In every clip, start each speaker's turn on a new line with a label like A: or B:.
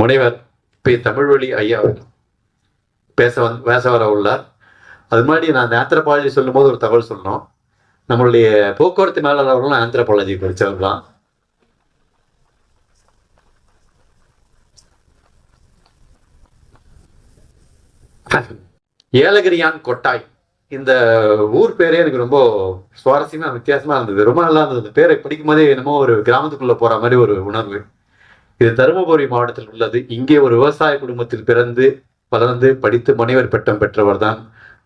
A: முனைவர் பி. தமிழ்வழி ஐயா பேச வந் பேச வர உள்ளார். அது மாதிரி நான் ஆந்த்ரபாலஜி சொல்லும்போது ஒரு தகவல் சொல்லணும். நம்மளுடைய போக்குவரத்து மேலாளர்களும் ஆந்திரபாலஜி படித்தவர் தான் ஏலகிரியான் கொட்டாய். இந்த ஊர் பேரே எனக்கு ரொம்ப சுவாரஸ்யமா வித்தியாசமா இருந்தது. ரொம்ப நல்லா இருந்தது. பேரை படிக்கும் போதே என்னமோ ஒரு கிராமத்துக்குள்ள போற மாதிரி ஒரு உணர்வு. இது தருமபுரி மாவட்டத்தில் உள்ளது. இங்கே ஒரு விவசாய குடும்பத்தில் பிறந்து வளர்ந்து படித்து முனைவர் பட்டம் பெற்றவர் தான்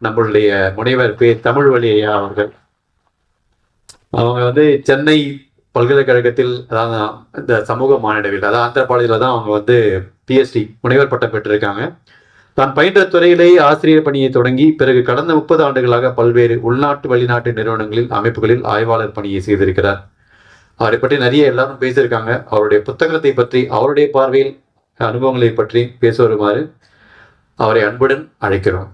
A: நம்மளுடைய முனைவர் பேர் தமிழ் வழியா அவர்கள். அவங்க வந்து சென்னை பல்கலைக்கழகத்தில் அதாவது இந்த சமூக மானிடவியல் அதாவது ஆந்திரபாளையத்தில் தான் அவங்க வந்து பிஎஸ்டி முனைவர் பட்டம் பெற்றிருக்காங்க. தான் பயின்ற துறையிலேயே ஆசிரியர் பணியை தொடங்கி பிறகு கடந்த முப்பது ஆண்டுகளாக பல்வேறு உள்நாட்டு வெளிநாட்டு நிறுவனங்களில் அமைப்புகளில் ஆய்வாளர் பணியை செய்திருக்கிறார். அவரை பற்றி நிறைய எல்லாரும் பேசியிருக்காங்க. அவருடைய புத்தகத்தை பற்றி அவருடைய பார்வையில் அனுபவங்களை பற்றி பேச வருமாறு அவரை அன்புடன் அழைக்கிறோம்.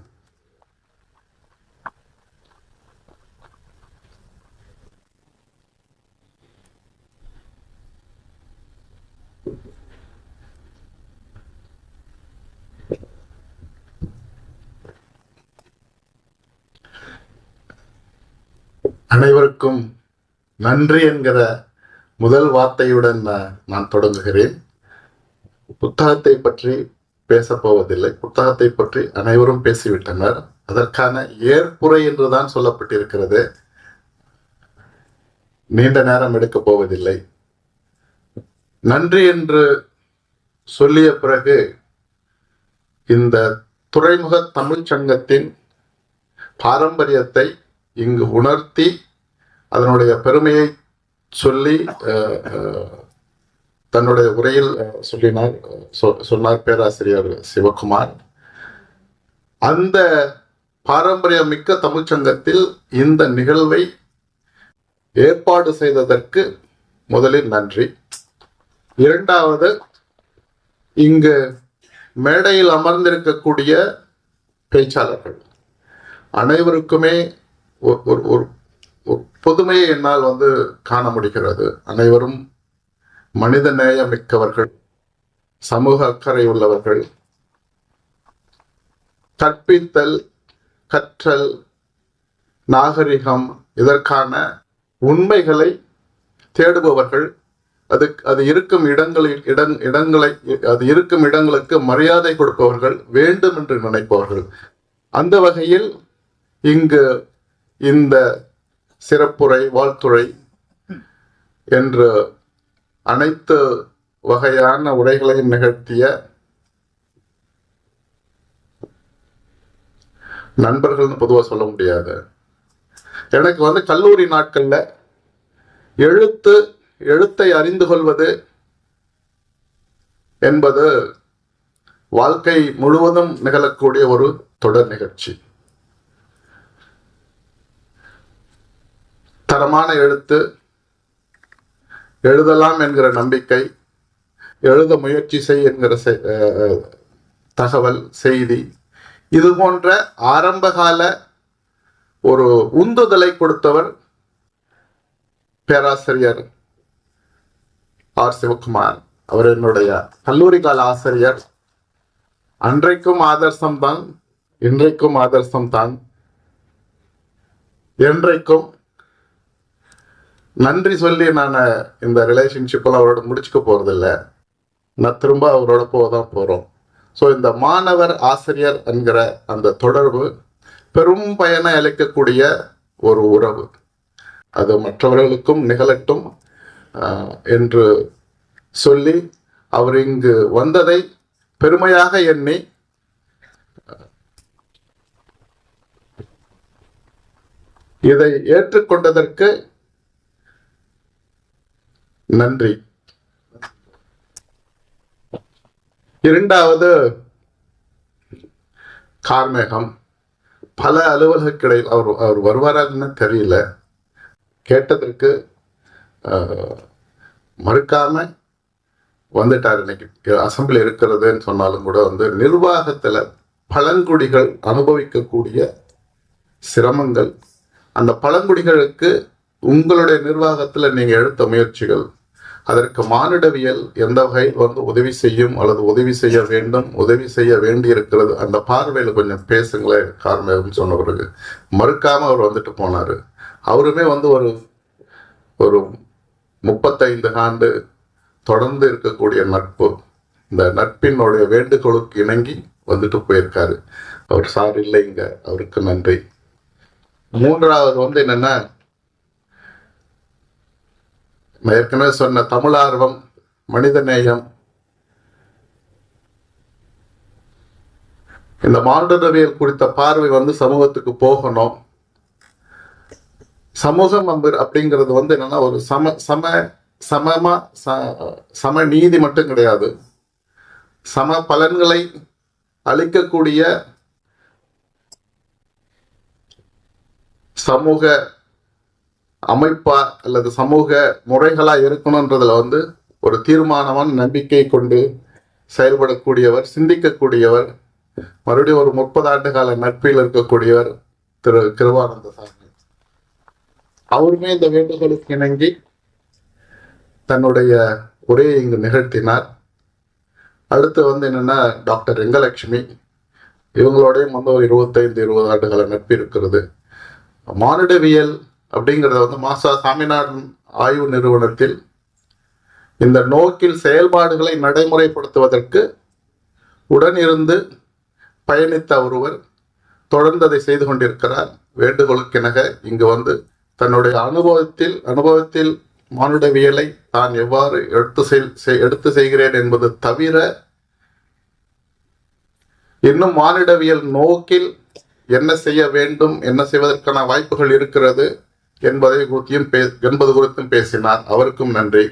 B: அனைவருக்கும் நன்றி என்கிற முதல் வார்த்தையுடன் நான் தொடங்குகிறேன். புத்தகத்தை பற்றி பேசப் போவதில்லை. புத்தகத்தை பற்றி அனைவரும் பேசிவிட்டனர். அதற்கான ஏற்புரை என்றுதான் சொல்லப்பட்டிருக்கிறது. நீண்ட நேரம் எடுக்கப் போவதில்லை. நன்றி என்று சொல்லிய பிறகு இந்த துறைமுக தமிழ்ச் சங்கத்தின் பாரம்பரியத்தை இங்கு உணர்த்தி அதனுடைய பெருமையை சொல்லி அஹ், தன்னுடைய உரையில் சொல்லினார் சொ- சொன்னார் பேராசிரியர் சிவகுமார். அந்த பாரம்பரியம் மிக்க தமிழ்ச்சங்கத்தில் இந்த நிகழ்வை ஏற்பாடு செய்ததற்கு முதலில் நன்றி. இரண்டாவது இங்கு மேடையில் அமர்ந்திருக்கக்கூடிய பேச்சாளர்கள். அனைவருக்குமே ஒரு ஒரு பொதுமையை என்னால் வந்து காண முடிகிறது. அனைவரும் மனித நேயமிக்கவர்கள் சமூக அக்கறை உள்ளவர்கள். கற்பித்தல் கற்றல் நாகரிகம் இதற்கான உண்மைகளை தேடுபவர்கள். அது அது இருக்கும் இடங்களில் இடங் இடங்களை அது இருக்கும் இடங்களுக்கு மரியாதை கொடுப்பவர்கள் வேண்டும் என்று நினைப்பவர்கள். அந்த வகையில் இங்கு இந்த சிறப்புரை வாழ்த்துரை என்று அனைத்து வகையான உரைகளையும் நிகழ்த்திய நண்பர்கள்னு பொதுவாக சொல்ல முடியாது. எனக்கு வந்து கல்லூரி நாட்களில் எழுத்து எழுத்தை அறிந்து கொள்வது என்பது வாழ்க்கை முழுவதும் நிகழக்கூடிய ஒரு தொடர் நிகழ்ச்சி. தரமான எழுத்து எழுதலாம் என்கிற நம்பிக்கை எழுத முயற்சி செய் என்கிற செ- தகவல் செய்தி இது போன்ற ஆரம்பகால ஒரு உந்துதலை கொடுத்தவர் பேராசிரியர் ஆர். சிவகுமார் அவர் என்னுடைய கல்லூரி கால ஆசிரியர். அன்றைக்கும் ஆதர்சம் தான் இன்றைக்கும் ஆதர்சம் தான் என்றைக்கும் நன்றி சொல்லி நான் இந்த ரிலேஷன்ஷிப்பில் அவரோட முடிச்சுக்க போகிறதில்ல நான் திரும்ப அவரோட போக தான் போகிறோம் ஸோ இந்த மாணவர் ஆசிரியர் என்கிற அந்த தொடர்பு பெரும் பயனை அளிக்கக்கூடிய ஒரு உறவு. அது மற்றவர்களுக்கும் நிகழட்டும் என்று சொல்லி அவர் இங்கு வந்ததை பெருமையாக எண்ணி இதை ஏற்றுக்கொண்டதற்கு நன்றி. இரண்டாவது கார்மேகம். பல அலுவலகக்கிடையில் அவர் அவர் வருவாரான்னு தெரியல. கேட்டதற்கு மறுக்காம வந்துட்டார் இன்னைக்கு. அசம்பிளி இருக்கிறதுன்னு சொன்னாலும் கூட வந்து நிர்வாகத்தில் பழங்குடிகள் அனுபவிக்கக்கூடிய சிரமங்கள் அந்த பழங்குடிகளுக்கு உங்களுடைய நிர்வாகத்தில் நீங்கள் எடுத்த முயற்சிகள் அதற்கு மானிடவியல் எந்த வகையில் வந்து உதவி செய்யும் அல்லது உதவி செய்ய வேண்டும் உதவி செய்ய வேண்டி இருக்கிறது அந்த பார்வையில் கொஞ்சம் பேசுங்களேன் கார்மேகம் சொன்ன பிறகு மறுக்காம அவர் வந்துட்டு போனார். அவருமே வந்து ஒரு ஒரு முப்பத்தைந்து ஆண்டு தொடர்ந்து இருக்கக்கூடிய நட்பு. இந்த நட்பினுடைய வேண்டுகோளுக்கு இணங்கி வந்துட்டு போயிருக்காரு. அவர் சார் இல்லைங்க. அவருக்கு நன்றி. மூன்றாவது வந்து என்னென்னா ஏற்கனவே சொன்ன தமிழார்வம் மனிதநேயம் இந்த மானுடவியல் குறித்த பார்வை வந்து சமூகத்துக்கு போகணும். சமூகம் அப்படிங்கிறது வந்து என்னன்னா ஒரு சம சம சமமா ச- சம நீதி மட்டும் கிடையாது. சம பலன்களை அளிக்கக்கூடிய சமூக அமைப்பா அல்லது சமூக முறைகளா இருக்கணுன்றதுல வந்து ஒரு தீர்மானமான நம்பிக்கை கொண்டு செயல்படக்கூடியவர் சிந்திக்கக்கூடியவர் மறுபடியும் ஒரு முப்பது ஆண்டு கால நட்பில் இருக்கக்கூடியவர் திரு கிருபானந்த சாமி. அவருமே இந்த வேண்டுகோளுக்கு இணங்கி தன்னுடைய உரையை இங்கு நிகழ்த்தினார். அடுத்து வந்து என்னன்னா டாக்டர் ரெங்கலட்சுமி. இவங்களோடையும் வந்து ஒரு இருபத்தைந்து இருபது ஆண்டுகால நட்பு இருக்கிறது. மானுடவியல் அப்படிங்கிறத வந்து மாசா சாமிநாதன் ஆய்வு நிறுவனத்தில் இந்த நோக்கில் செயல்பாடுகளை நடைமுறைப்படுத்துவதற்கு உடனிருந்து பயணித்த ஒருவர் தொடர்ந்து அதை செய்து கொண்டிருக்கிறார். வேண்டுகோளுக்கெனக இங்கு வந்து தன்னுடைய அனுபவத்தில் அனுபவத்தில் மானுடவியலை தான் எவ்வாறு எடுத்து செய்- எடுத்து செய்கிறேன் என்பது தவிர இன்னும் மானிடவியல் நோக்கில் என்ன செய்ய வேண்டும் என்ன செய்வதற்கான வாய்ப்புகள் இருக்கிறது என்பதை குறித்தும் என்பது குறித்தும் பேசினார். அவருக்கும் நன்றி.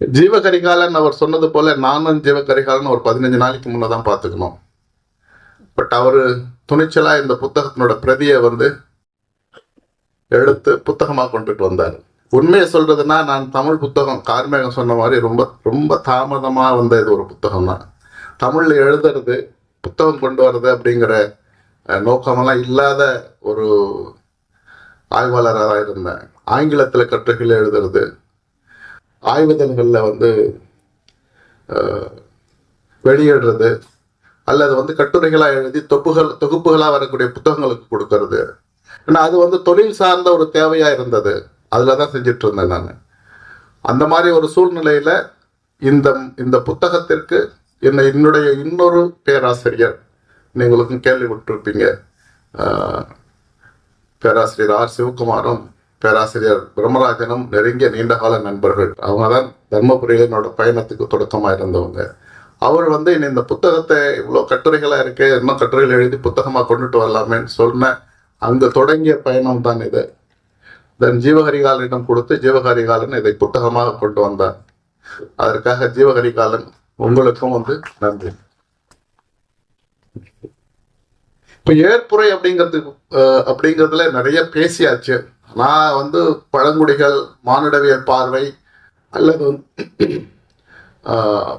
B: ஜீவகரிகாலன் அவர் சொன்னது போல நானும் ஜீவகரிகாலன் ஒரு பதினஞ்சு நாளைக்கு முன்னதான் பார்த்துக்கணும். பட் அவரு துணிச்சலா இந்த புத்தகத்தினோட பிரதியை வந்து எடுத்து புத்தகமாக கொண்டுட்டு வந்தார். உண்மையை சொல்றதுன்னா நான் தமிழ் புத்தகம் கார்மேகம் சொன்ன மாதிரி ரொம்ப ரொம்ப தாமதமாக வந்த இது ஒரு புத்தகம் தான் தமிழில் எழுதுறது புத்தகம் கொண்டு வர்றது அப்படிங்கிற நோக்கமெல்லாம் இல்லாத ஒரு ஆய்வாளராக இருந்தேன் ஆங்கிலத்தில் கட்டுரைகள் எழுதுறது ஆய்வுதல்கள்ல வந்து வெளியிடுறது அல்லது வந்து கட்டுரைகளாக எழுதி தொப்புகள் தொகுப்புகளாக வரக்கூடிய புத்தகங்களுக்கு கொடுக்கறது. ஏன்னா அது வந்து தொழில் சார்ந்த ஒரு தேவையாக இருந்தது. அதில் தான் செஞ்சுட்டு இருந்தேன் நான். அந்த மாதிரி ஒரு சூழ்நிலையில் இந்த இந்த புத்தகத்திற்கு என்னை என்னுடைய இன்னொரு பேராசிரியர் நீங்களுக்கும் கேள்விப்பட்டிருப்பீங்க. பேராசிரியர் ஆர் சிவகுமாரும் பேராசிரியர் பிரம்மராஜனும் நெருங்கிய நீண்டகால நண்பர்கள். அவங்க தான் தர்மபுரியில் என்னோட பயணத்துக்கு தொடக்கமாக இருந்தவங்க. அவர் வந்து இனி இந்த புத்தகத்தை இவ்வளோ கட்டுரைகளாக இருக்கு இன்னும் கட்டுரைகள் எழுதி புத்தகமாக கொண்டுட்டு வரலாமேன்னு சொன்ன அந்த தொடங்கிய பயணம் தான் இது. தென் ஜீவஹரிகாலனிடம் கொடுத்து ஜீவஹரிகாலன் இதை புத்தகமாக கொண்டு வந்தார் அதற்காக ஜீவஹரிகாலன் உங்களுக்கும் வந்து நன்றி. இப்போ ஏற்புரை அப்படிங்கிறது அப்படிங்கிறதுல நிறைய பேசியாச்சு. நான் வந்து பழங்குடிகள் மானுடவியல் பார்வை அல்லது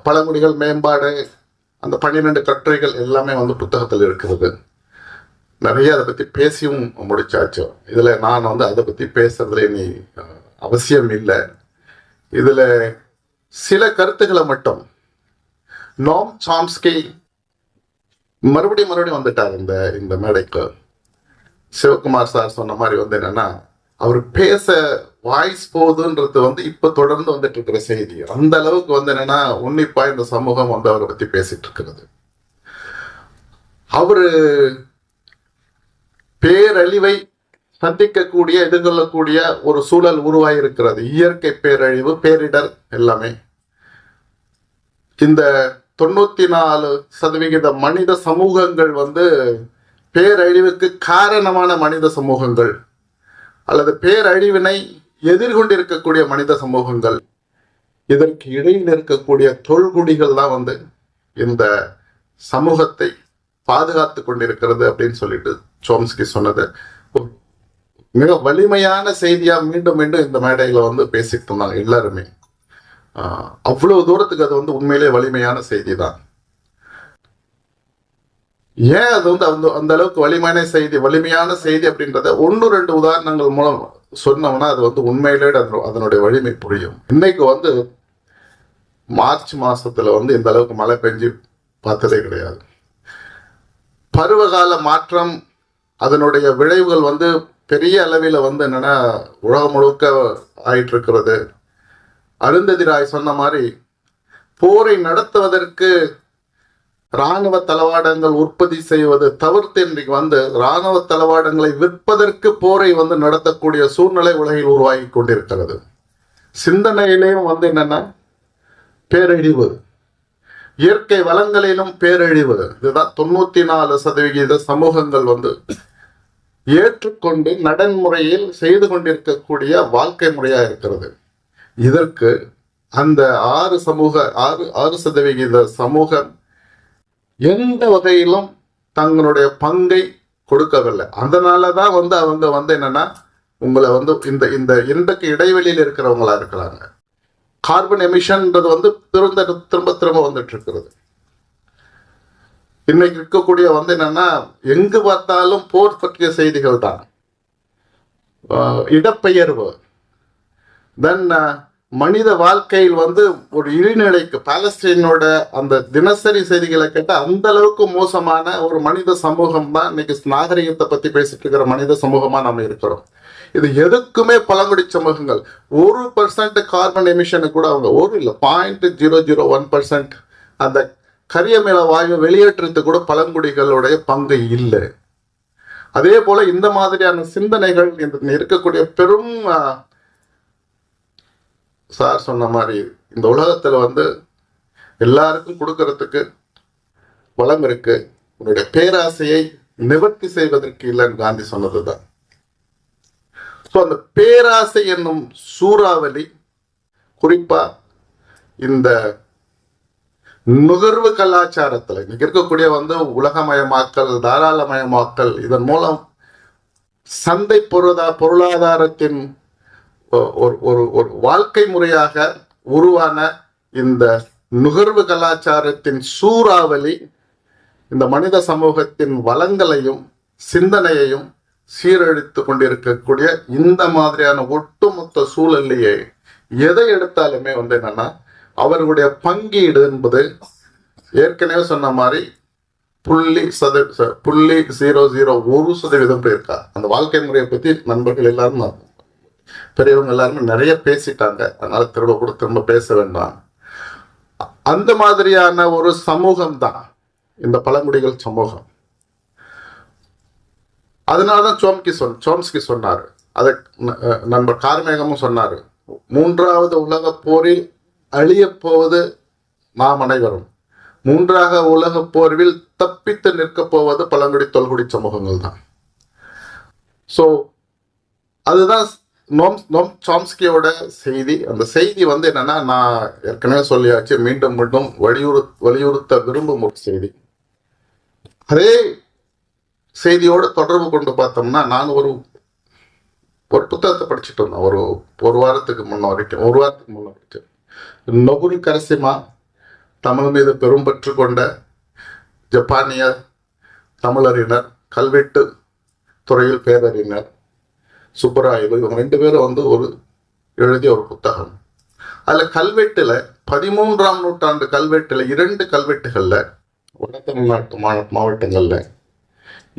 B: பழங்குடிகள் மேம்பாடு அந்த பன்னிரெண்டு கட்டுரைகள் எல்லாமே வந்து புத்தகத்தில் இருக்கிறது. நிறைய அதை பற்றி பேசியும் முடிச்சாச்சு. இதில் நான் வந்து அதை பற்றி பேசுறதுல இனி அவசியம் இல்லை. இதில் சில கருத்துக்களை மட்டும். நோம் சாம்ஸ்கி மறுபடியும் மறுபடியும் வந்துட்டார் இந்த இந்த மேடைக்கு. சிவகுமார் சார் சொன்ன மாதிரி வந்து என்னன்னா அவர் பேச வாய்ஸ் போகுதுன்றது வந்து இப்ப தொடர்ந்து வந்துட்டு இருக்கிற செய்தி. அந்த அளவுக்கு வந்து என்னன்னா உன்னிப்பா இந்த சமூகம் வந்து அவரை பத்தி பேசிட்டு இருக்கிறது அவரு பேரழிவை சந்திக்கக்கூடிய எதிர்கொள்ளக்கூடிய ஒரு சூழல் உருவாகி இருக்கிறது இயற்கை பேரழிவு பேரிடர் எல்லாமே. இந்த தொண்ணூத்தி நாலு சதவிகித மனித சமூகங்கள் வந்து பேரழிவுக்கு காரணமான மனித சமூகங்கள் அல்லது பேரழிவினை எதிர்கொண்டிருக்கக்கூடிய மனித சமூகங்கள். இதற்கு இடையில் இருக்கக்கூடிய தொல்குடிகள் தான் வந்து இந்த சமூகத்தை பாதுகாத்து கொண்டிருக்கிறது அப்படின்னு சொல்லிட்டு சோம்ஸ்கி சொன்னது. மிக வலிமையான செய்தியா மீண்டும் மீண்டும் இந்த மேடையில வந்து பேசிட்டு இருந்தாங்க எல்லாருமே. அவ்வளோ அவ்வளவு தூரத்துக்கு அது வந்து உண்மையிலே வலிமையான செய்தி தான் ஏன் அது வந்து அந்த அந்த அளவுக்கு வலிமையான செய்தி வலிமையான செய்தி அப்படின்றத ஒன்று ரெண்டு உதாரணங்கள் மூலம் சொன்னோம்னா அது வந்து உண்மையிலே அதனுடைய வலிமை புரியும். இன்னைக்கு வந்து மார்ச் மாசத்துல வந்து இந்த அளவுக்கு மழை பெஞ்சு பார்த்ததே கிடையாது. பருவகால மாற்றம் அதனுடைய விளைவுகள் வந்து பெரிய அளவில் வந்து என்னென்னா உலகம் முழுக்க ஆயிட்டு இருக்கிறது அருந்ததி ராய் சொன்ன மாதிரி போரை நடத்துவதற்கு இராணுவ தளவாடங்கள் உற்பத்தி செய்வது தவிர்த்து இன்றைக்கு வந்து இராணுவ தளவாடங்களை விற்பதற்கு போரை வந்து நடத்தக்கூடிய சூழ்நிலை உலகில் உருவாகி கொண்டிருக்கிறது. சிந்தனையிலேயும் வந்து என்னன்னா பேரழிவு. இயற்கை வளங்களிலும் பேரழிவு. இதுதான் தொண்ணூத்தி நாலு சதவிகித சமூகங்கள் வந்து ஏற்றுக்கொண்டு நடைமுறையில் செய்து கொண்டிருக்கக்கூடிய வாழ்க்கை முறையாக இருக்கிறது. இதற்கு அந்த ஆறு சமூக ஆறு ஆறு சதவிகித சமூகம் எந்த வகையிலும் தங்களுடைய பங்கை கொடுக்கவில்லை. அதனால தான் வந்து அவங்க வந்து என்னன்னா உங்களை வந்து இந்த இந்த இன்றைக்கு இடைவெளியில் இருக்கிறவங்களா இருக்கிறாங்க. கார்பன் எமிஷன்ன்றது வந்து திரும்ப திரும்ப திரும்ப வந்துட்டு இருக்கிறது இன்னைக்கு இருக்கக்கூடிய வந்து என்னன்னா எங்கு பார்த்தாலும் போர் பற்றிய செய்திகள் தான். இடப்பெயர்வு. தென் மனித வாழ்க்கையில் வந்து ஒரு இழிநிலைக்கு பாலஸ்டீனோட அந்த தினசரி செய்திகளை கேட்டால் அந்த அளவுக்கு மோசமான ஒரு மனித சமூகம் தான் இன்னைக்கு நாகரிகத்தை பத்தி பேசிட்டு இருக்கிற மனித சமூகமா நம்ம இருக்கிறோம். இது எதுக்குமே பழங்குடி சமூகங்கள். ஒரு பர்சன்ட் கார்பன் எமிஷனு கூட அவங்க ஒரு இல்லை point zero zero one percent அந்த கரியமில வாயு வெளியேற்றத்துக்கு கூட பழங்குடிகளுடைய பங்கு இல்லை. அதே போல இந்த மாதிரியான சிந்தனைகள் இந்த இருக்கக்கூடிய பெரும் சார் சொன்ன மாதிரி இந்த உலகத்துல வந்து எல்லாருக்கும் கொடுக்கறதுக்கு வளம் இருக்கு. உன்னுடைய பேராசையை நிவர்த்தி செய்வதற்கு இல்லைன்னு காந்தி சொன்னதுதான். ஸோ அந்த பேராசை என்னும் சூறாவளி குறிப்பா இந்த நுகர்வு கலாச்சாரத்துல இன்னைக்கு இருக்கக்கூடிய வந்து உலகமயமாக்கல் தாராளமயமாக்கல் இதன் மூலம் சந்தை பொருளா பொருளாதாரத்தின் ஒரு ஒரு ஒரு வாழ்க்கை முறையாக உருவான இந்த நுகர்வு கலாச்சாரத்தின் சூறாவளி இந்த மனித சமூகத்தின் வளங்களையும் சிந்தனையையும் சீரழித்து கொண்டிருக்கக்கூடிய இந்த மாதிரியான ஒட்டுமொத்த சூழல்லையே எதை எடுத்தாலுமே வந்து என்னன்னா அவர்களுடைய பங்கீடு என்பது ஏற்கனவே சொன்ன மாதிரி புள்ளி சத புள்ளி ஜீரோ ஜீரோ ஒரு சதவீதம் இருக்கா? அந்த வாழ்க்கை முறையை பத்தி நண்பர்கள் எல்லாரும் நான் பெரியவங்க எல்லாருமே நிறைய பேசிட்டாங்க. அதனால திரும்ப கூட திரும்ப பேச வேண்டாம். அந்த மாதிரியான ஒரு சமூகம் தான் இந்த பழங்குடிகள் சமூகம். அதனாலதான் சோம்கி சொன் சோம்ஸ்கி சொன்னார். அதை நம்ம நண்பர் கார்மேகமும் சொன்னாரு. மூன்றாவது உலக போரில் அழியப் போவது நாம் அனைவரும். மூன்றாக உலகப் போர்வில் தப்பித்து நிற்கப் போவது பழங்குடி தொல்குடி சமூகங்கள் தான் ஸோ அதுதான் நோம் நோம் சாம்ஸ்கியோட செய்தி அந்த செய்தி வந்து என்னன்னா நான் ஏற்கனவே சொல்லியாச்சு மீண்டும் மீண்டும் வலியுறு வலியுறுத்த விரும்பும் ஒரு செய்தி. அதே செய்தியோடு தொடர்பு கொண்டு பார்த்தோம்னா நான் ஒரு ஒரு புத்தகத்தை படிச்சுட்டு இருந்தேன். ஒரு ஒரு வாரத்துக்கு முன்ன வரைக்கும் ஒரு வாரத்துக்கு முன்ன படித்தேன் நொகுரி கரசிமா தமிழ் மீது பெரும் பற்று கொண்ட ஜப்பானிய தமிழறிஞர் கல்வெட்டு துறையில் பேரறிஞர். சுப்பராயலு இவங்க ரெண்டு பேரும் வந்து ஒரு எழுதிய ஒரு புத்தகம். அதில் கல்வெட்டுல பதிமூன்றாம் நூற்றாண்டு கல்வெட்டுல இரண்டு கல்வெட்டுகள்ல வட தமிழ்நாட்டு மா மாவட்டங்கள்ல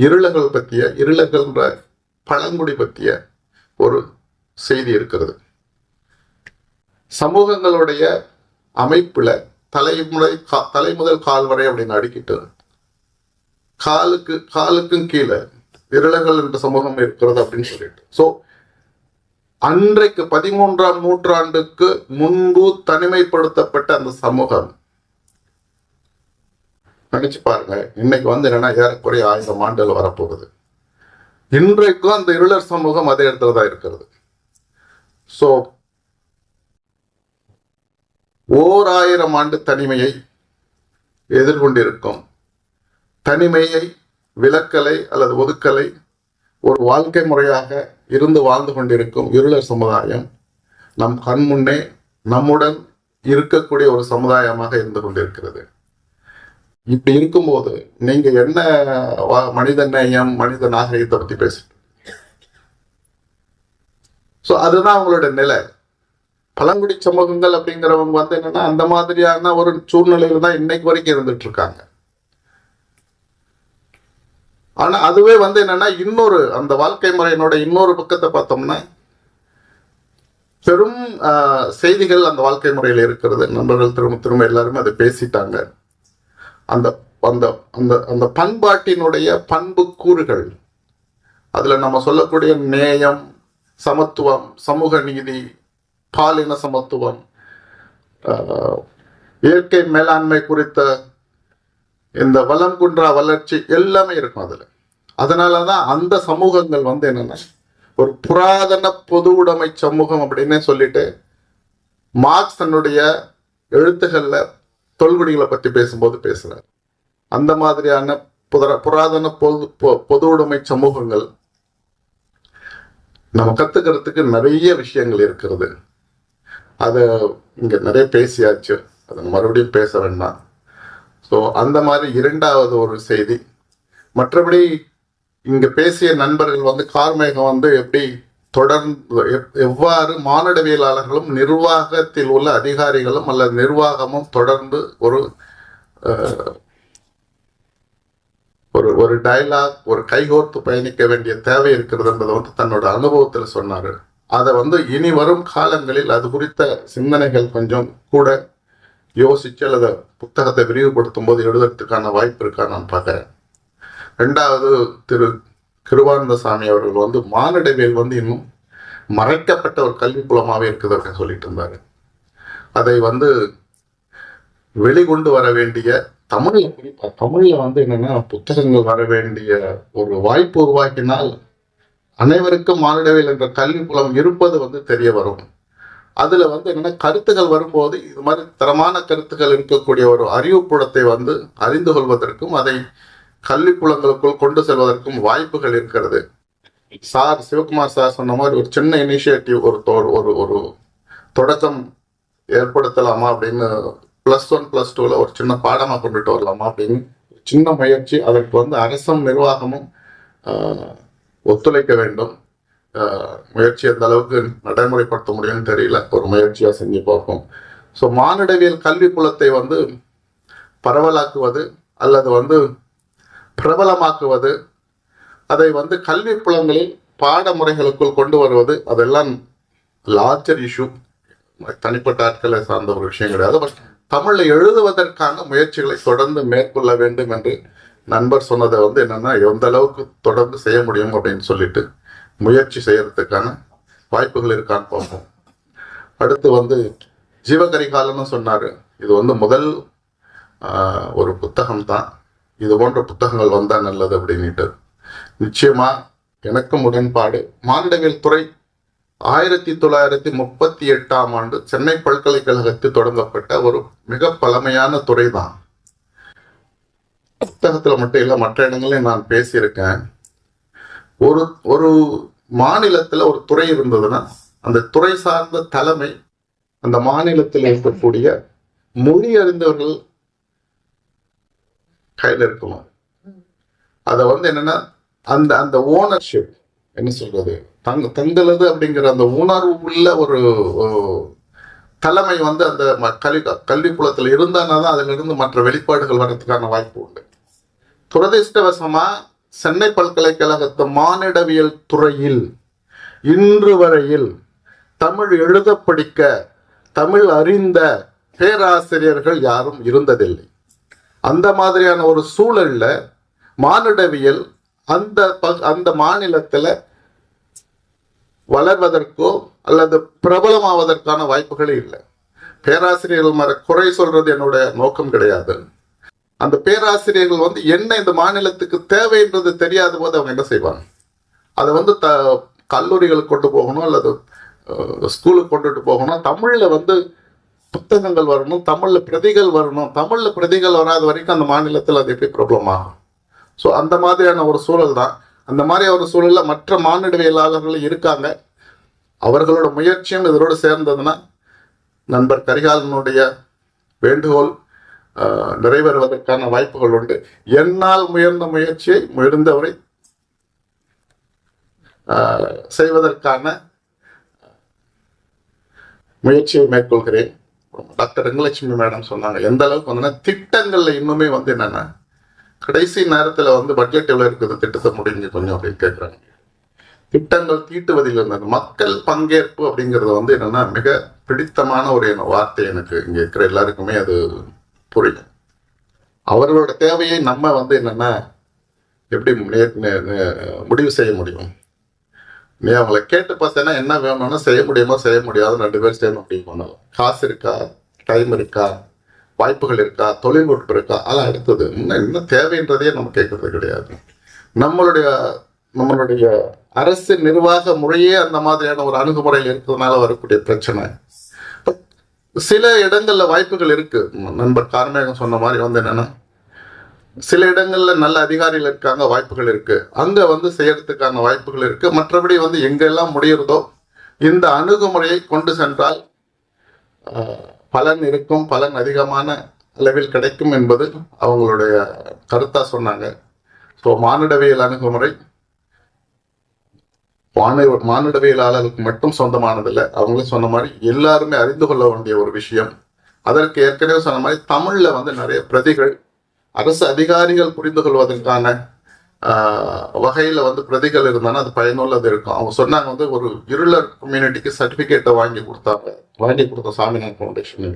B: இருளர்கள் பற்றிய இருளர்கள்ன்ற பழங்குடி பற்றிய ஒரு செய்தி இருக்கிறது. சமூகங்களுடைய அமைப்புல தலைமுறை கா தலைமுதல் கால் வரை அப்படின்னு அடிக்கிட்டு காலுக்கு காலுக்கும் கீழே விரலங்கள் என்ற சமூகம் இருக்கிறது அப்படின்னு சொல்லிட்டு. ஸோ அன்றைக்கு பதிமூன்றாம் நூற்றாண்டுக்கு முன்பு தனிமைப்படுத்தப்பட்ட அந்த சமூகம். நினைச்சு பாருங்க இன்னைக்கு வந்து என்னன்னா ஏறக்குறைய ஆயிரம் ஆண்டுகள் வரப்போகுது. இன்றைக்கும் அந்த இருளர் சமூகம் அதே இடத்துல தான் இருக்கிறது. ஸோ ஓர் ஆயிரம் ஆண்டு தனிமையை எதிர்கொண்டிருக்கும். தனிமையை விலக்கலை அல்லது ஒதுக்கலை ஒரு வாழ்க்கை முறையாக இருந்து வாழ்ந்து கொண்டிருக்கும் இருளர் சமுதாயம் நம் கண் முன்னே நம்முடன் இருக்கக்கூடிய ஒரு சமுதாயமாக இருந்து கொண்டிருக்கிறது. இப்படி இருக்கும்போது நீங்க என்ன மனித நேயம் மனித நாகரிகத்தை பத்தி பேசிட்டு ஸோ அதுதான் அவங்களோட நிலை. பழங்குடி சமூகங்கள் அப்படிங்கிறவங்க வந்து என்னன்னா அந்த மாதிரியான ஒரு சூழ்நிலையில தான் இன்னைக்கு வரைக்கும் இருந்துட்டு இருக்காங்க. ஆனால் அதுவே வந்து என்னன்னா இன்னொரு அந்த வாழ்க்கை முறையினோட இன்னொரு பக்கத்தை பார்த்தோம்னா பெரும் செய்திகள் அந்த வாழ்க்கை முறையில் இருக்கிறது. நண்பர்கள் திரும்ப திரும்ப எல்லாருமே அதை பேசிட்டாங்க. அந்த அந்த அந்த அந்த பண்பாட்டினுடைய பண்பு கூறுகள். அதில் நம்ம சொல்லக்கூடிய நேயம் சமத்துவம் சமூக நீதி பாலின சமத்துவம் இயற்கை மேலாண்மை குறித்த இந்த வளம் குன்றா வளர்ச்சி எல்லாமே இருக்கும் அதில். அதனால தான் அந்த சமூகங்கள் வந்து என்னன்னா ஒரு புராதன பொது உடைமை சமூகம் அப்படின்னே சொல்லிட்டு மார்க்ஸ் தன்னுடைய எழுத்துக்களில் தொல்குடிகளை பற்றி பேசும்போது பேசுகிறார் அந்த மாதிரியான புதர புராதன பொது பொ- பொது உடைமை சமூகங்கள் நம்ம கற்றுக்கிறதுக்கு நிறைய விஷயங்கள் இருக்கிறது. அதை இங்கே நிறைய பேசியாச்சு. அதை மறுபடியும் பேச வேண்டாம். ஸோ அந்த மாதிரி இரண்டாவது ஒரு செய்தி. மற்றபடி இங்க பேசிய நண்பர்கள் வந்து கார்மேகம் வந்து எப்படி தொடர்ந்து எவ்- எவ்வாறு மானுடவியலாளர்களும் நிர்வாகத்தில் உள்ள அதிகாரிகளும் அல்லது நிர்வாகமும் தொடர்ந்து ஒரு ஒரு ஒரு டயலாக் ஒரு கைகோர்த்து பயணிக்க வேண்டிய தேவை இருக்கிறது என்பதை வந்து தன்னோட அனுபவத்தில் சொன்னார். அதை வந்து இனி வரும் காலங்களில் அது குறித்த சிந்தனைகள் கொஞ்சம் கூட யோசிச்சு அல்லது புத்தகத்தை விரிவுபடுத்தும் போது எழுதுறதுக்கான வாய்ப்பு இருக்கா நான் பார்க்குறேன். ரெண்டாவது திரு கிருபானந்தசாமி அவர்கள் வந்து மானிடவியல் வந்து இன்னும் மறைக்கப்பட்ட ஒரு கல்வி புலமாவே இருக்குது அப்படின்னு சொல்லிட்டு இருந்தாரு. அதை வந்து வெளிகொண்டு வர வேண்டிய தமிழை குறிப்பாக தமிழில் வந்து என்னன்னா புத்தகங்கள் வர வேண்டிய ஒரு வாய்ப்பு உருவாக்கினால் அனைவருக்கும் மானிடவியல் என்ற கல்வி புலம் இருப்பது வந்து தெரிய வரும். அதுல வந்து என்னன்னா கருத்துக்கள் வரும்போது இது மாதிரி தரமான கருத்துக்கள் இருக்கக்கூடிய ஒரு அறிவுப்புலத்தை வந்து அறிந்து கொள்வதற்கும் அதை கல்வி புலங்களுக்குள் கொண்டு செல்வதற்கும் வாய்ப்புகள் இருக்கிறது. சார் சிவகுமார் சார் சொன்ன மாதிரி ஒரு சின்ன இனிஷியேட்டிவ் ஒரு தொ- ஒரு ஒரு தொடக்கம் ஏற்படுத்தலாமா அப்படின்னு பிளஸ் ஒன் பிளஸ் டூவில் ஒரு சின்ன பாடமாக கொண்டுட்டு வரலாமா அப்படின்னு சின்ன முயற்சி அதற்கு வந்து அரசும் நிர்வாகமும் ஒத்துழைக்க வேண்டும். முயற்சி எந்த அளவுக்கு நடைமுறைப்படுத்த முடியும்னு தெரியல. ஒரு முயற்சியாக செஞ்சு பார்ப்போம். ஸோ மானிடவியல் கல்வி குலத்தை வந்து பரவலாக்குவது அல்லது வந்து பிரபலமாக்குவது அதை வந்து கல்வி புலங்களில் பாடமுறைகளுக்குள் கொண்டு வருவது அதெல்லாம் லார்ஜர் இஷ்யூ தனிப்பட்ட ஆட்களை சார்ந்த ஒரு விஷயம் கிடையாது. பட் தமிழில் எழுதுவதற்கான முயற்சிகளை தொடர்ந்து மேற்கொள்ள வேண்டும் என்று நண்பர் சொன்னதை வந்து என்னென்னா எந்த அளவுக்கு தொடர்ந்து செய்ய முடியும் அப்படின்னு சொல்லிட்டு முயற்சி செய்யறதுக்கான வாய்ப்புகள் இருக்கான்னு பார்ப்போம். அடுத்து வந்து ஜீவகரிகாலம்னு சொன்னாரு. இது வந்து முதல் ஆஹ், ஒரு புத்தகம் தான் இது போன்ற புத்தகங்கள் வந்தால் நல்லது அப்படின்னுட்டு. நிச்சயமா எனக்கும் உடன்பாடு மானிடவியல் துறை ஆயிரத்தி தொள்ளாயிரத்தி முப்பத்தி எட்டாம் ஆண்டு சென்னை பல்கலைக்கழகத்தில் தொடங்கப்பட்ட ஒரு மிக பழமையான துறை தான் புத்தகத்தில் மட்டும் இல்லை மற்ற இடங்களையும் நான் பேசியிருக்கேன். ஒரு ஒரு மாநிலத்துல ஒரு துறை இருந்ததுன்னா அந்த துறை சார்ந்த தலைமை அந்த மாநிலத்தில் இருக்கக்கூடிய மொழி அறிந்தவர்கள் கையில் இருக்கணும். அதை வந்து என்னன்னா அந்த அந்த ஓனர்ஷிப் என்ன சொல்றது தங்க தங்களது அப்படிங்கிற அந்த உணர்வு உள்ள ஒரு தலைமை வந்து அந்த கல்வி கல்வி புலத்தில் இருந்தானா தான் அதுல இருந்து மற்ற வெளிப்பாடுகள் வர்றதுக்கான வாய்ப்பு உண்டு. துரதிர்ஷ்டவசமா சென்னை பல்கலைக்கழகத்து மானிடவியல் துறையில் இன்று வரையில் தமிழ் எழுத படிக்க தமிழ் அறிந்த பேராசிரியர்கள் யாரும் இருந்ததில்லை. அந்த மாதிரியான ஒரு சூழலில் மானிடவியல் அந்த ப- அந்த மாநிலத்தில் வளர்வதற்கோ அல்லது பிரபலமாவதற்கான வாய்ப்புகளே இல்லை. பேராசிரியர்கள் மற குறை சொல்றது என்னோட நோக்கம் கிடையாது. அந்த பேராசிரியர்கள் வந்து என்ன இந்த மாநிலத்துக்கு தேவைன்றது தெரியாத போது அவங்க என்ன செய்வாங்க? அதை வந்து த கல்லூரிகளுக்கு கொண்டு போகணும் அல்லது ஸ்கூலுக்கு கொண்டுட்டு போகணும். தமிழில் வந்து புத்தகங்கள் வரணும் தமிழில் பிரதிகள் வரணும். தமிழில் பிரதிகள் வராத வரைக்கும் அந்த மாநிலத்தில் அது எப்படி ப்ராப்ளம் ஆகும்? ஸோ அந்த மாதிரியான ஒரு சூழல் தான். அந்த மாதிரி ஒரு சூழலில் மற்ற மானிடவியலாளர்கள் இருக்காங்க. அவர்களோட முயற்சியும் இதோடு சேர்ந்ததுன்னா நண்பர் கரிகாலனுடைய வேண்டுகோள் நிறைவேறுவதற்கான வாய்ப்புகள் உண்டு. என்னால் முயர்ந்த முயற்சியை முயர்ந்தவரை செய்வதற்கான முயற்சியை மேற்கொள்கிறேன். டாக்டர் ரங்கலட்சுமி மேடம் சொன்னாங்க எந்த அளவுக்கு வந்து திட்டங்கள்ல இன்னுமே வந்து என்னன்னா கடைசி நேரத்துல வந்து பட்ஜெட் எவ்வளவு இருக்குது திட்டத்தை முடிஞ்சு கொஞ்சம் அப்படின்னு கேட்குறாங்க திட்டங்கள் தீட்டுவதில் இருந்தது. மக்கள் பங்கேற்பு அப்படிங்கிறது வந்து என்னன்னா மிக பிடித்தமான ஒரு என்ன வார்த்தை எனக்கு இங்க இருக்கிற எல்லாருக்குமே அது புரியும் அவர்களோட தேவையை நம்ம வந்து என்னென்னா எப்படி முடிவு செய்ய முடியும்? நீ அவங்கள கேட்டு பார்த்தேன்னா என்ன வேணும்னா செய்ய முடியுமா செய்ய முடியாது ரெண்டு பேரும் சேர்ந்து முடிவு பண்ணலாம். காசு இருக்கா? டைம் இருக்கா? வாய்ப்புகள் இருக்கா? தொழில்நுட்பம் இருக்கா? அதெல்லாம் அடுத்தது இன்னும் என்ன தேவைன்றதையே நம்ம கேட்கறது கிடையாது. நம்மளுடைய நம்மளுடைய அரசு நிர்வாக முறையே அந்த மாதிரியான ஒரு அணுகுமுறையில் இருக்கிறதுனால வரக்கூடிய பிரச்சனை. சில இடங்கள்ல வாய்ப்புகள் இருக்கு. நண்பர் கார்மேகம் சொன்ன மாதிரி வந்து என்னன்னா சில இடங்கள்ல நல்ல அதிகாரிகள் இருக்காங்க வாய்ப்புகள் இருக்கு. அங்க வந்து செய்யறதுக்கான வாய்ப்புகள் இருக்கு. மற்றபடி வந்து எங்கெல்லாம் முடியிறதோ இந்த அணுகுமுறையை கொண்டு சென்றால் பலன் இருக்கும் பலன் அதிகமான அளவில் கிடைக்கும் என்பது அவங்களுடைய கருத்தா சொன்னாங்க. ஸோ மானுடவியல் அணுகுமுறை மாணவ மானிடவியலாளர்களுக்கு மட்டும் சொந்தமானதில்லை. அவங்களும் சொன்ன மாதிரி எல்லாருமே அறிந்து கொள்ள வேண்டிய ஒரு விஷயம். அதற்கு ஏற்கனவே சொன்ன மாதிரி தமிழ்ல வந்து நிறைய பிரதிகள் அரசு அதிகாரிகள் புரிந்து கொள்வதற்கான ஆஹ், வகையில வந்து பிரதிகள் இருந்தாலும் அது பயனுள்ளது இருக்கும். அவங்க சொன்னாங்க வந்து ஒரு இருளர் கம்யூனிட்டிக்கு சர்டிஃபிகேட்டை வாங்கி கொடுத்தாங்க. வாங்கி கொடுத்த சாமிநாத் ஃபவுண்டேஷன்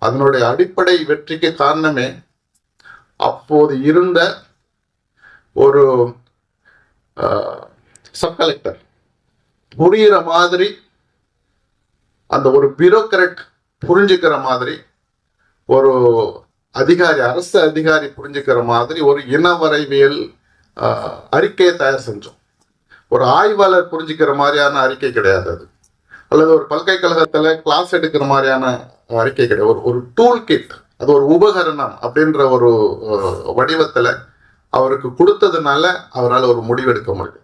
B: அதனுடைய அடிப்படை வெற்றிக்கு காரணமே அப்போது இருந்த ஒரு சப் கலெக்டர் புரியிற மாதிரி அந்த ஒரு பியூரோக்ராட் புரிஞ்சுக்கிற மாதிரி ஒரு அதிகாரி அரசு அதிகாரி புரிஞ்சுக்கிற மாதிரி ஒரு இனவரைவியல் அறிக்கையை தயார் செஞ்சோம். ஒரு ஆய்வாளர் புரிஞ்சுக்கிற மாதிரியான அறிக்கை கிடையாது அது. அல்லது ஒரு பல்கலைக்கழகத்தில் கிளாஸ் எடுக்கிற மாதிரியான அறிக்கை கிடையாது. ஒரு ஒரு டூல் கிட் அது ஒரு உபகரணம் அப்படின்ற ஒரு வடிவத்தில் வடிவத்துல அவருக்கு கொடுத்ததுனால அவரால் ஒரு முடிவெடுக்க முடியும்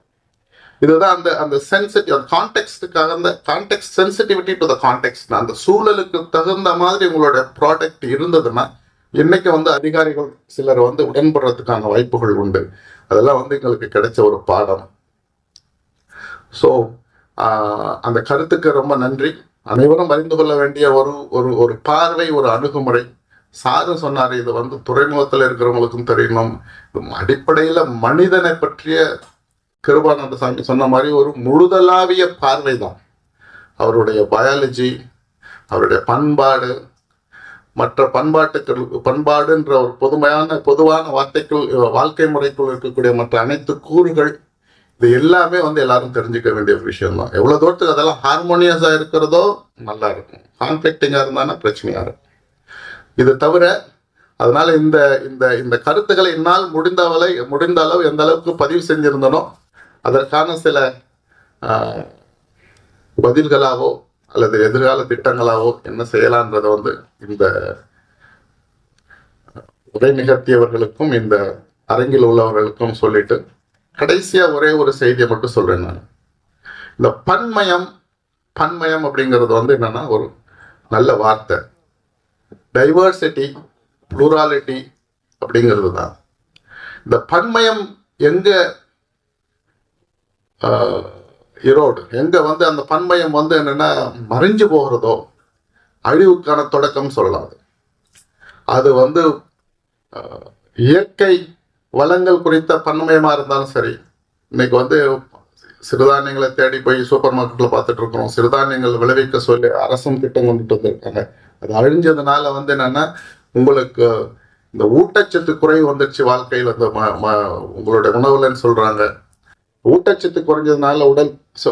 B: இதுதான் அந்த அந்த சென்சிட்டிவ் கான்டெக்ட்டுக்காக அந்த context sensitivity to the context அந்த சூழலுக்கு தகுந்த மாதிரி உங்களோட ப்ராடக்ட் இருந்ததுன்னா இன்னைக்கு வந்து அதிகாரிகள் சிலர் வந்து உடன்படுறதுக்கான வாய்ப்புகள் உண்டு. அதெல்லாம் வந்து எங்களுக்கு கிடைச்ச ஒரு பாடம். ஸோ அந்த கருத்துக்கு ரொம்ப நன்றி. அனைவரும் அறிந்து கொள்ள வேண்டிய ஒரு ஒரு ஒரு பார்வை ஒரு அணுகுமுறை. சாரு சொன்னார் இது வந்து துறைமுகத்தில் இருக்கிறவங்களுக்கும் தெரியணும். இது மனிதனை பற்றிய கிருபானந்த சாமி சொன்ன மாதிரி ஒரு முழுதலாவிய பார்வை தான் அவருடைய பயாலஜி அவருடைய பண்பாடு மற்ற பண்பாட்டுக்கள் பண்பாடுன்ற ஒரு பொதுமையான பொதுவான வார்த்தைக்குள் வாழ்க்கை முறைக்குள் இருக்கக்கூடிய மற்ற அனைத்து கூறுகள் இது எல்லாமே வந்து எல்லாரும் தெரிஞ்சுக்க வேண்டிய ஒரு விஷயம் தான் எவ்வளவு தூரத்துக்கு அதெல்லாம் ஹார்மோனியஸா இருக்கிறதோ நல்லா இருக்கும். கான்ஃபிளிக்டிங்கா இருந்தானா பிரச்சனையா இருக்கும். இது தவிர அதனால இந்த இந்த இந்த கருத்துக்களை என்னால் முடிந்தவளை முடிந்த அளவு எந்த அளவுக்கு பதிவு செஞ்சிருந்தனோ அதற்கான சில பதில்களாகவோ அல்லது எதிர்கால திட்டங்களாவோ என்ன செய்யலான்றதை வந்து இந்த உரை நிகழ்த்தியவர்களுக்கும் இந்த அரங்கில் உள்ளவர்களுக்கும் சொல்லிட்டு கடைசியா ஒரே ஒரு செய்தியை மட்டும் சொல்றேன் நான். இந்த பன்மயம் பன்மயம் அப்படிங்கிறது வந்து என்னன்னா ஒரு நல்ல வார்த்தை. டைவர்சிட்டி ப்ளூராலிட்டி அப்படிங்கிறது தான். இந்த பன்மயம் எங்கே ஈரோடு. எங்கே வந்து அந்த பன்மயம் வந்து என்னென்னா மறைஞ்சு போகிறதோ அழிவுக்கான தொடக்கம் சொல்லலாம் அது. அது வந்து இயற்கை வளங்கள் குறித்த பன்மயமாக இருந்தாலும் சரி இன்னைக்கு வந்து சிறுதானியங்களை தேடி போய் சூப்பர் மார்க்கெட்டில் பார்த்துட்டு இருக்கிறோம். சிறுதானியங்கள் விளைவிக்க சொல்லி அரசும் திட்டம் கொண்டுட்டு வந்திருக்காங்க. அது அழிஞ்சதுனால வந்து என்னென்னா உங்களுக்கு இந்த ஊட்டச்சத்து குறைவு வந்துடுச்சு வாழ்க்கையில். இந்த ம- உங்களுடைய உணவுலன்னு சொல்கிறாங்க ஊட்டச்சத்து குறைஞ்சதுனால உடல் ஸோ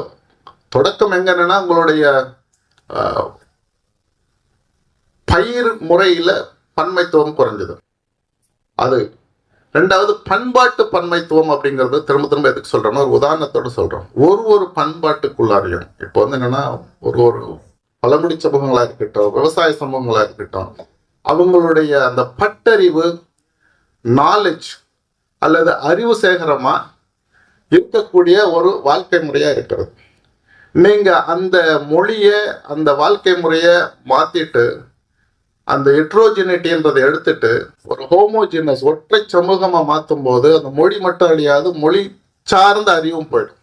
B: தொடக்கம் எங்கன்னா உங்களுடைய பயிர் முறையில் பன்மைத்துவம் குறைஞ்சது. அது ரெண்டாவது பண்பாட்டு பன்மைத்துவம் அப்படிங்கிறது திரும்ப திரும்ப எதுக்கு சொல்றோம்னா ஒரு உதாரணத்தோட சொல்கிறோம் ஒரு ஒரு பண்பாட்டுக்குள்ளாரையும் இப்போ வந்து என்னன்னா ஒரு ஒரு பழங்குடி சமூகங்களாக இருக்கட்டும் விவசாய சமூகங்களாக இருக்கட்டும் அவங்களுடைய அந்த பட்டறிவு நாலேஜ் அல்லது அறிவு சேகரமாக இருக்கக்கூடிய ஒரு வாழ்க்கை முறையாக இருக்கிறது. நீங்கள் அந்த மொழியை அந்த வாழ்க்கை முறையை மாற்றிட்டு அந்த ஹெட்ரோஜெனிட்டின்றதை எடுத்துட்டு ஒரு ஹோமோஜினஸ் ஒற்றை சமூகமாக மாற்றும் போது அந்த மொழி மட்டும் அழியாது மொழி சார்ந்த அறிவும் போயிடும்.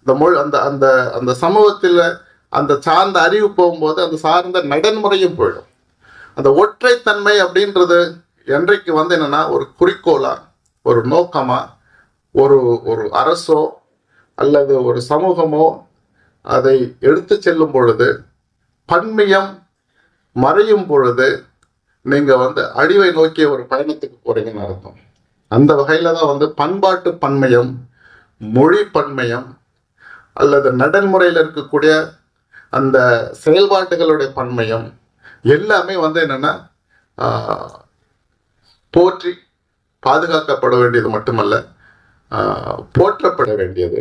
B: இந்த மொழி அந்த அந்த அந்த சமூகத்தில் அந்த சார்ந்த அறிவு போகும்போது அந்த சார்ந்த நடைமுறையும் போயிடும். அந்த ஒற்றைத்தன்மை அப்படின்றது என்றைக்கு வந்து என்னன்னா ஒரு குறிக்கோளாக ஒரு நோக்கமாக ஒரு ஒரு அரசோ அல்லது ஒரு சமூகமோ அதை எடுத்து செல்லும் பொழுது பன்மியம் மறையும் பொழுது நீங்க வந்து அழிவை நோக்கிய ஒரு பயணத்துக்கு போறீங்கன்னு அர்த்தம். அந்த வகையில தான் வந்து பண்பாட்டு பன்மையம் மொழி பன்மையம் அல்லது நடைமுறையில் இருக்கக்கூடிய அந்த செயல்பாட்டுகளுடைய பன்மையம் எல்லாமே வந்து என்னன்னா போற்றி பாதுகாக்கப்பட வேண்டியது மட்டுமல்ல. போற்றப்பட வேண்டியது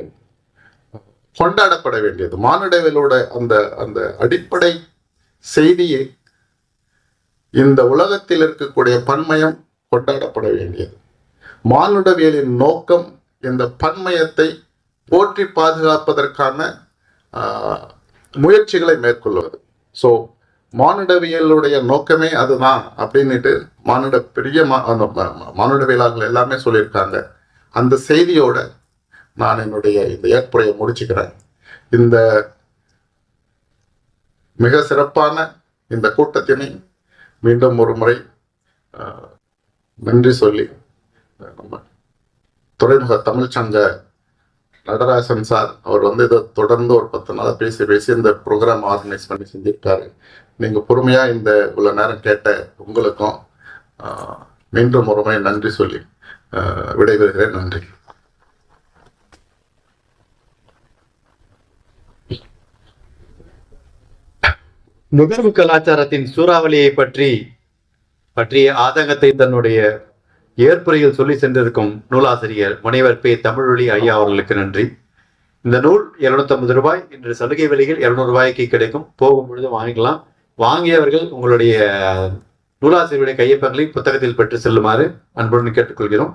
B: கொண்டாடப்பட வேண்டியது. மானுடவியலோட அந்த அந்த அடிப்படை செய்தியை இந்த உலகத்தில் இருக்கக்கூடிய பன்மயம் கொண்டாடப்பட வேண்டியது. மானுடவியலின் நோக்கம் இந்த பன்மயத்தை போற்றி பாதுகாப்பதற்கான முயற்சிகளை மேற்கொள்வது. ஸோ மானுடவியலுடைய நோக்கமே அதுதான் அப்படின்னுட்டு மானுட பெரிய மா- அந்த மானுடவியலாளர்கள் எல்லாமே சொல்லியிருக்காங்க. அந்த செய்தியோட நான் என்னுடைய இந்த ஏற்புரையை முடிச்சுக்கிறேன். இந்த மிக சிறப்பான இந்த கூட்டத்தினை மீண்டும் ஒரு முறை ஆஹ், நன்றி சொல்லி நம்ம துறைமுக தமிழ்ச்சங்க நடராஜன் சார் அவர் வந்து இதை தொடர்ந்து ஒரு பத்து நாளாக பேசி பேசி இந்த ப்ரோக்ராம் ஆர்கனைஸ் பண்ணி செஞ்சுருக்காரு. நீங்கள் பொறுமையாக இந்த இவ்வளோ நேரம் கேட்ட உங்களுக்கும் ஆஹ், மீண்டும் ஒருமுறை நன்றி சொல்லி விடைபெறுகிறேன். நன்றி.
A: நுகர்வு கலாச்சாரத்தின் சூறாவளியை பற்றி பற்றிய ஆதங்கத்தை தன்னுடைய ஏற்புரையில் சொல்லி சென்றிருக்கும் நூலாசிரியர் முனைவர் பே. தமிழொழி ஐயா அவர்களுக்கு நன்றி. இந்த நூல் 250 ரூபாய் இன்று சலுகை விலையில் 200 ரூபாய்க்கு கிடைக்கும். போகும் பொழுது வாங்கிக்கலாம். வாங்கியவர்கள் உங்களுடைய நூலாசிரியருடைய கையப்பங்களை புத்தகத்தில் பெற்று செல்லுமாறு அன்புடன் கேட்டுக்கொள்கிறோம்.